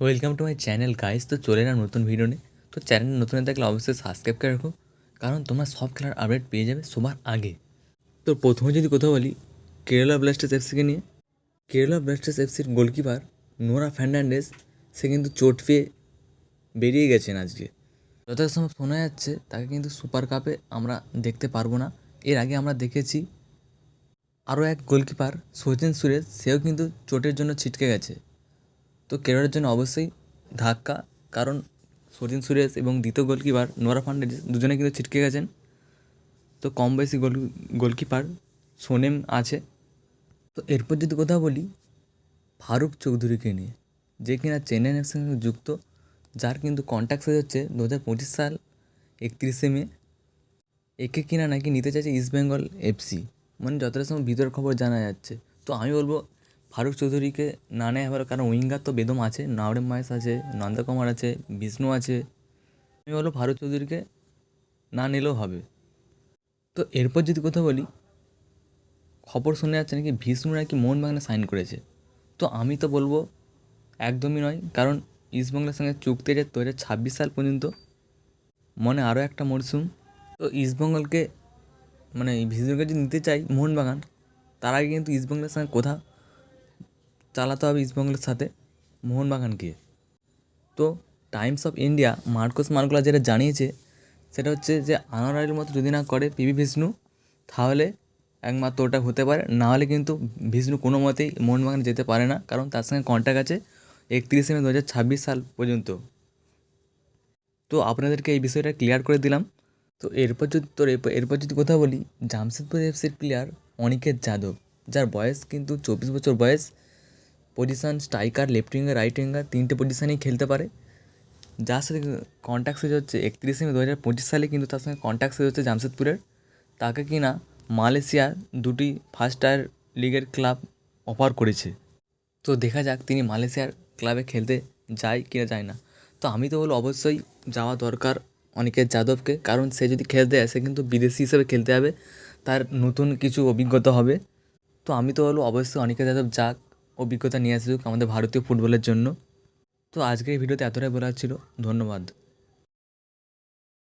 Welcome to my channel guys তো চলে না নতুন ভিডিও নিয়ে। তো চ্যানেল নতুন থাকলে অবশ্যই সাবস্ক্রাইব করে রাখো। কারণ তোমরা সব খেলার আপডেট পেয়ে যাবে সবার আগে। তো প্রথমে যদি কথা বলি কেরালা ব্লাস্টার্স এফসিকে নিয়ে। কেরালা ব্লাস্টার্স এফসির গোলকিপার নোরা ফার্নান্ডেস সে কিন্তু চোট পেয়ে বেরিয়ে গেছেন আজকে। যথাসময় শোনা যাচ্ছে, তাকে কিন্তু সুপার কাপে আমরা দেখতে পারব না। এর আগে আমরা দেখেছি আরও এক গোলকিপার সচিন সুরেশ সেও কিন্তু চোটের জন্য ছিটকে গেছে। তো কেরলের জন্য অবশ্যই ধাক্কা, কারণ সচিন সুরেশ এবং দ্বিতীয় গোলকিপার নোরা ফার্নান্ডেজ দুজনে কিন্তু ছিটকে গেছেন। তো কম বয়সী গোল, গোলকিপার সোনেম আছে। তো এরপর যদি কথা বলি, ফারুক চৌধুরীকে নিয়ে, যে কিনা চেন্নাই এর সঙ্গে যুক্ত, যার কিন্তু কন্ট্যাক্ট শেষ হচ্ছে দু হাজার পঁচিশ সাল একত্রিশে মে। একে কিনা নাকি নিতে চাইছে ইস্ট বেঙ্গল এফসি মানে যতটা সময় ভিতরের খবর জানা যাচ্ছে। তো আমি বলব ফারুক চৌধুরীকে না নেয় ভালো কারণ উইঙ্গার তো বেদম আছে, নাওরেম মায়েস আছে, নন্দকুমার আছে, বিষ্ণু আছে। আমি বলব ফারুক চৌধুরীকে না নিলেও হবে। তো এরপর যদি কথা বলি, খবর শুনে যাচ্ছে নাকি বিষ্ণু নাকি মোহনবাগানে সাইন করেছে। তো আমি তো বলব একদমই নয়, কারণ ইস্টবেঙ্গলের সঙ্গে চুক্তি আছে দু ছাব্বিশ সাল পর্যন্ত মনে আরও একটা মরশুম তো ইস্টবেঙ্গলকে মানে ভিজুকে যদি নিতে চাই মোহনবাগান তার আগে কিন্তু ইস্টবেঙ্গলের সঙ্গে কথা চালাতে হবে ইস্টবেঙ্গলের সাথে মোহনবাগানকে তো Times of India Marcus Mergulhao যেটা জানিয়েছে, সেটা হচ্ছে যে আনোয়ারের মতো যদি না করে পিভি বিষ্ণু তাহলে একমাত্র ওটা হতে পারে। না হলে কিন্তু বিষ্ণু কোনো মতেই মোহনবাগান যেতে পারে না, কারণ তার সঙ্গে কন্ট্যাক্ট আছে একত্রিশে মে দু হাজার ছাব্বিশ সাল পর্যন্ত। তো আপনাদেরকে এই বিষয়টা ক্লিয়ার করে দিলাম। তো এরপর যদি তোর এরপর যদি কথা বলি, জামশেদপুর এফসির প্লেয়ার অনিকেত যাদব, যার বয়স কিন্তু চব্বিশ বছর বয়স position striker left winger right winger তিনটে পজিশানেই খেলতে পারে। যার সাথে কন্ট্যাক্ট শেষ হচ্ছে একত্রিশে মে দু হাজার পঁচিশ সালে, কিন্তু তার সঙ্গে কন্ট্যাক্ট শেষ হচ্ছে জামশেদপুরের। তাকে কিনা মালয়েশিয়ার দুটি ফার্স্ট টায়ার লিগের ক্লাব অফার করেছে। তো দেখা যাক তিনি মালয়েশিয়ার ক্লাবে খেলতে যায় কিনা যায় না। তো আমি তো বলব অবশ্যই যাওয়া দরকার অনিকেত যাদবকে, কারণ সে যদি খেলতে আসে কিন্তু বিদেশি হিসেবে খেলতে হবে তার নতুন কিছু অভিজ্ঞতা হবে। তো আমি তো বলব অবশ্যই অনিকেত যাদব যাক। অভিজ্ঞতা নিয়ে আসুক আমাদের ভারতীয় ফুটবলের জন্য। তো আজকের ভিডিওতে এতটাই বলার ছিল। ধন্যবাদ।